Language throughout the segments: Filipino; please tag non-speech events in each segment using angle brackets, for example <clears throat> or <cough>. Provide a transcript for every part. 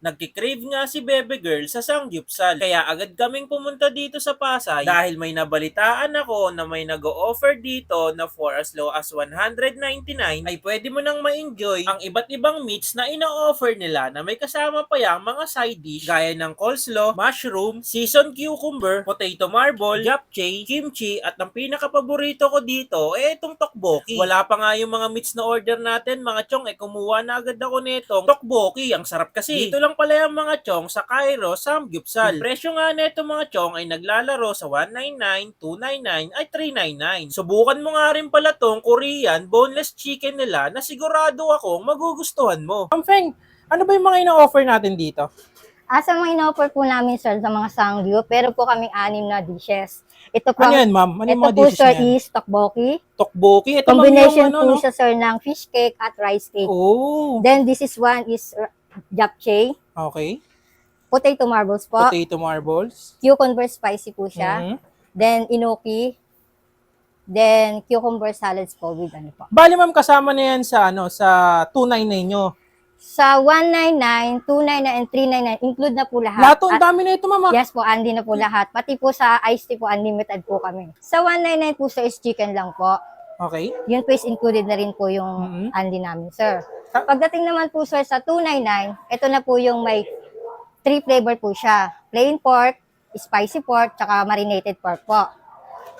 Nagkikrave nga si Bebe Girl sa Sangyupsal. Kaya agad kaming pumunta dito sa Pasay dahil may nabalitaan ako na may nag-o-offer dito na for as low as 199 ay pwede mo nang ma-enjoy ang iba't ibang meats na ina-offer nila na may kasama pa yung mga side dish gaya ng coleslaw, mushroom, seasoned cucumber, potato marble, japchae, kimchi at ang pinaka-paborito ko dito eh itong tokboki. Wala pa nga yung mga meats na order natin mga chong eh kumuha na agad ako nitong tokboki. Ang sarap kasi. Dito lang pala yung mga chong sa Cairo, Samgyupsal. Yung presyo nga nito mga chong ay naglalaro sa 199, 299 ay 399. Subukan mo nga rin pala tong Korean boneless chicken nila na sigurado akong magugustuhan mo. Ma'am Feng, ano ba yung mga ina-offer natin dito? Asa mga in-offer po namin, sir, sa mga sanggyu, pero po kaming anim na dishes. Ito po, Ano yan, ma'am? Ano yung ito mga po, dishes sir, is tteokbokki. Tokboki. Ito ma'am Combination yung ano, po no? siya, sir, ng fish cake at rice cake. Oh, Then, this is one is japchae. okay. Potato marbles po. Potato marbles. Cucumber spicy po siya. Mhm. Then, inoki. Then, cucumber salads po with ano po. Bali ma'am, kasama na yan sa ano sa 299 nyo. Sa 199, 299, and 399, include na po lahat. Lahat to, ang dami na ito ma'am. ah. Yes po, andi na po lahat. Pati po sa iced tea po, unlimited po kami. Sa 199 po, sir, is chicken lang po. Okay. Yun po is included na rin po yung Mhm. andi namin, sir. Pagdating naman po, sir, sa 299, ito na po yung may three flavor po siya. Plain pork, spicy pork, tsaka marinated pork po.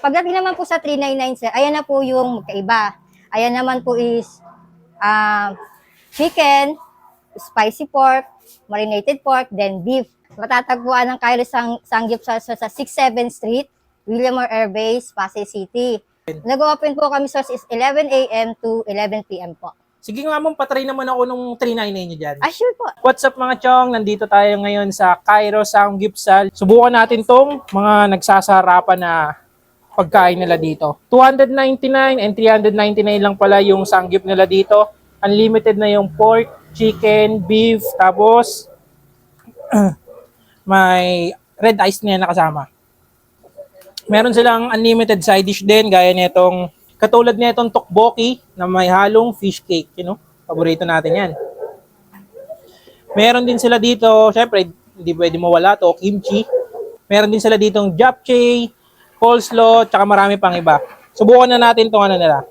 Pagdating naman po sa 399, sir, ayan na po yung magkaiba. Ayan naman po is ah, chicken, spicy pork, marinated pork, then beef. Matatagpuan ng Cairo Sang Sangyupsal sir, sa 67th Street, William R. Air Base, Pasay City. Nag-open po kami sir is 11 a.m. to 11 p.m. po. Sige nga ma'am, patry naman ako nung 399 nyo dyan. Ah, sure po. What's up mga chong? Nandito tayo ngayon sa Cairo Samgyupsal. Subukan natin tong mga nagsasarapan na pagkain nila dito. 299 and 399 lang pala yung sangyup nila dito. Unlimited na yung pork, chicken, beef, tapos <clears throat> may red ice na nakasama. Meron silang unlimited side dish din, gaya nitong, katulad nitong tokboki na may halong fish cake, you know? Paborito natin yan. Meron din sila dito, syempre, hindi pwede mawala to, kimchi. Meron din sila ditong japchae, coleslaw, tsaka marami pang iba. Subukan na natin tong ano nila.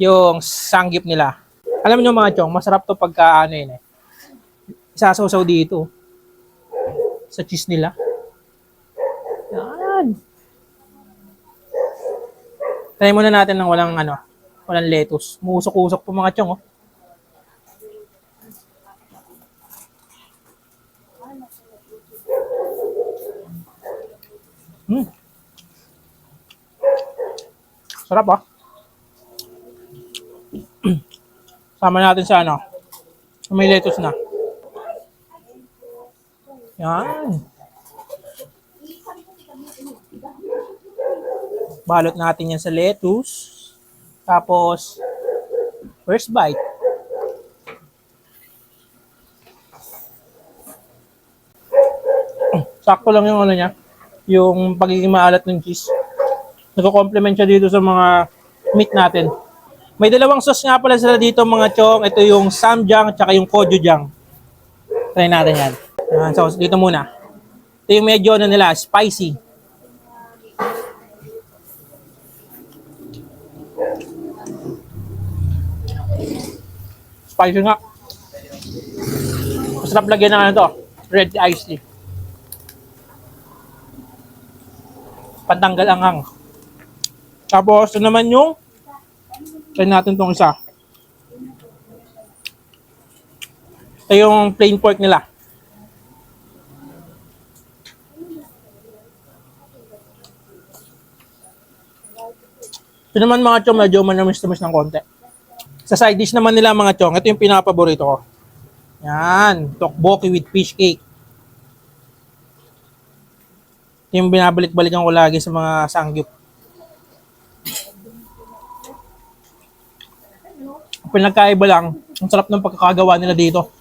Yung sanggip nila. Alam nyo mga chong, masarap to pagka ano yun eh. Isasaw-saw dito. Sa cheese nila. Try muna natin ng walang ano, walang lettuce. Musok-usok po mga chong oh. Hmm. Sarap ah. <clears throat> Sama natin sa ano. May lettuce na. Yan. Balot natin yan sa lettuce. Tapos, first bite. <clears throat> Sakto lang yung ano niya. Yung pagiging maalat ng cheese. Nagko-complement siya dito sa mga meat natin. May dalawang sauce nga pala sila dito mga chong. Ito yung samjang at yung gochujang. Try natin yan. Yan, sauce dito muna. Ito yung medyo ano nila, spicy. Spicy nga. Masarap lagyan ng ano to, red iced tea. Pantanggal ang hang. Tapos, ito naman yung try natin tong isa. Ito yung plain pork nila. Ito naman mga chong, medyo manamis-tamis ng konti. Sa side dish naman nila mga chong, ito yung pinapaborito ko. Yan, tokboki with fish cake. Ito yung binabalik-balikan ko lagi sa mga sangyup. Ang pinagkaiba lang, ang sarap ng pagkakagawa nila dito.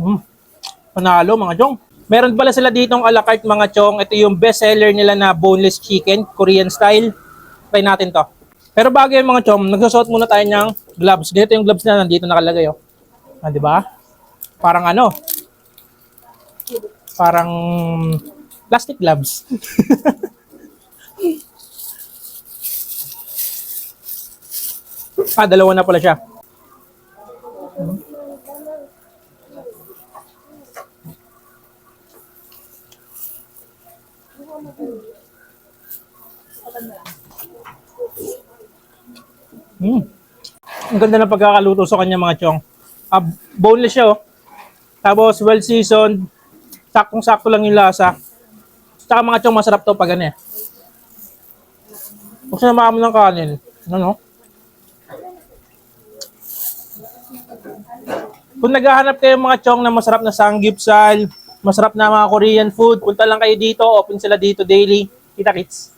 Mm. Panalo mga chong. Meron pala sila ditong a la carte mga chong. Ito yung best seller nila na boneless chicken, Korean style. Try natin to. Pero bago yung mga chong, nagsusot muna tayo ng gloves. Ganito yung gloves na nandito nakalagay, oh. Ah, di ba? Parang ano? Parang plastic gloves. <laughs> ah, dalawa na pala siya. Hmm. Ang ganda ng pagkakaluto sa kanya mga chong. Ah, boneless siya oh. Tapos well seasoned. Saktong-sakto lang yung lasa. Tsaka mga chong masarap to pag ano eh. Huwag mo ng kanin. Ano no? Kung naghahanap kayo mga chong na masarap na sanggipsal, masarap na mga Korean food, punta lang kayo dito, open sila dito daily. Kita kits.